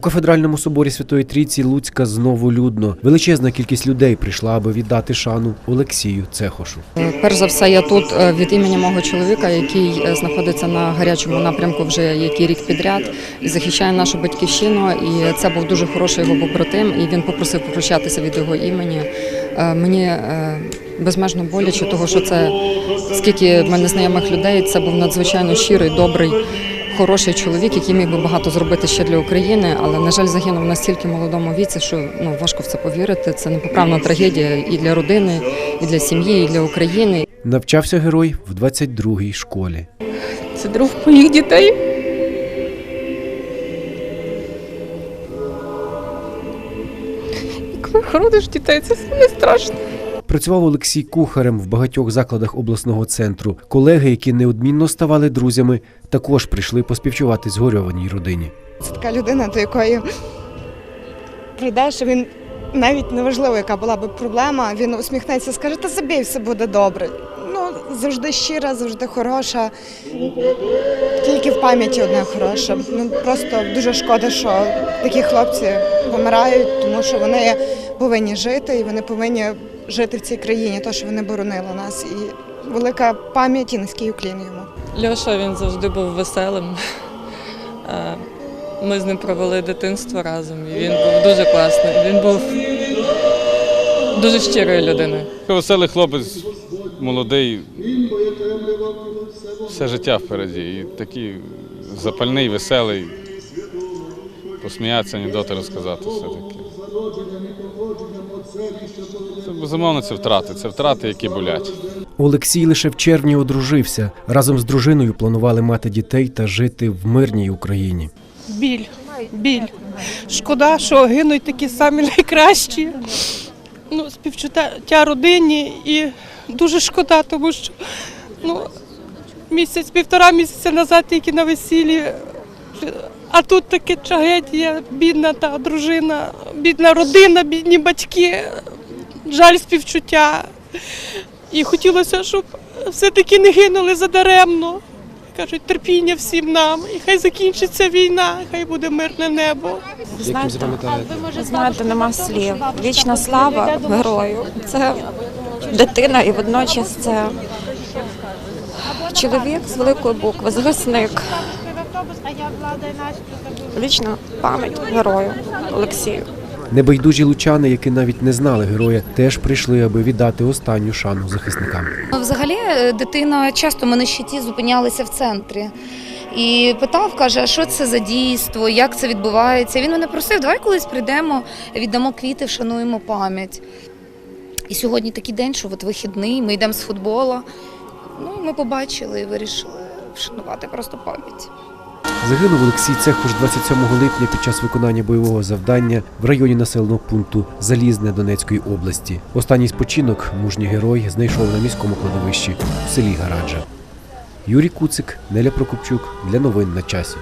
У кафедральному соборі Святої Трійці Луцька знову людно. Величезна кількість людей прийшла, аби віддати шану Олексію Цехошу. Перш за все, я тут е, від імені мого чоловіка, який е, знаходиться на гарячому напрямку вже який рік підряд і захищає нашу батьківщину. І це був дуже хороший його побратим, і він попросив попрощатися від його імені. Е, Мені безмежно боляче, того що це скільки в мене знайомих людей, це був надзвичайно щирий, добрий. Хороший чоловік, який міг би багато зробити ще для України, але на жаль загинув в настільки молодому віці, що ну важко в це повірити. Це непоправна трагедія і для родини, і для сім'ї, і для України. Навчався герой в 22-й школі. Це друг моїх дітей. І коли хорониш дітей, це не страшно. Працював Олексій кухарем в багатьох закладах обласного центру. Колеги, які неодмінно ставали друзями, також прийшли поспівчувати згорьованій родині. Це така людина, до якої прийдеш, він навіть неважливо, яка була би проблема, він усміхнеться, скаже, та забій, все буде добре. Завжди щира, завжди хороша. Тільки в пам'яті одне хороше. Ну просто дуже шкода, що такі хлопці помирають, тому що вони повинні жити і вони повинні жити в цій країні, то що вони боронили нас. І велика пам'ять і низький уклін йому. Льоша він завжди був веселим. Е, Ми з ним провели дитинство разом, і він був дуже класний. Він був дуже щирою людиною. Веселий хлопець, молодий, все життя впереді. І такий запальний, веселий. Посміятися, анекдоти розказати все-таки. Це, безумовно, це втрати. Це втрати, які болять. Олексій лише в червні одружився. Разом з дружиною планували мати дітей та жити в мирній Україні. біль, біль. Шкода, що гинуть такі самі найкращі. Ну, співчуття родині і дуже шкода, тому що ну, місяць, півтора місяця назад тільки на весіллі. А тут таке трагедія, бідна та дружина, бідна родина, бідні батьки, жаль співчуття. І хотілося, щоб все-таки не гинули задаремно. Кажуть, терпіння всім нам, і хай закінчиться війна, хай буде мирне небо. Знаєте, знаєте, нема слів. Вічна слава герою. Це дитина і водночас це чоловік з великої букви, захисник. Вічна пам'ять герою Олексію. Небайдужі лучани, які навіть не знали героя, теж прийшли, аби віддати останню шану захисникам. Взагалі, е, дитина часто ми на щиті зупинялися в центрі. І питав, каже, а що це за дійство, як це відбувається. Він мене просив, давай колись прийдемо, віддамо квіти, вшануємо пам'ять. І сьогодні такий день, що от вихідний, ми йдемо з футболу. Ну, ми побачили і вирішили вшанувати просто пам'ять. Загинув Олексій Цехуш 27 липня під час виконання бойового завдання в районі населеного пункту Залізне Донецької області. Останній спочинок мужній герой знайшов на міському кладовищі в селі Гараджа. Юрій Куцик, Неля Прокопчук для новин на часі.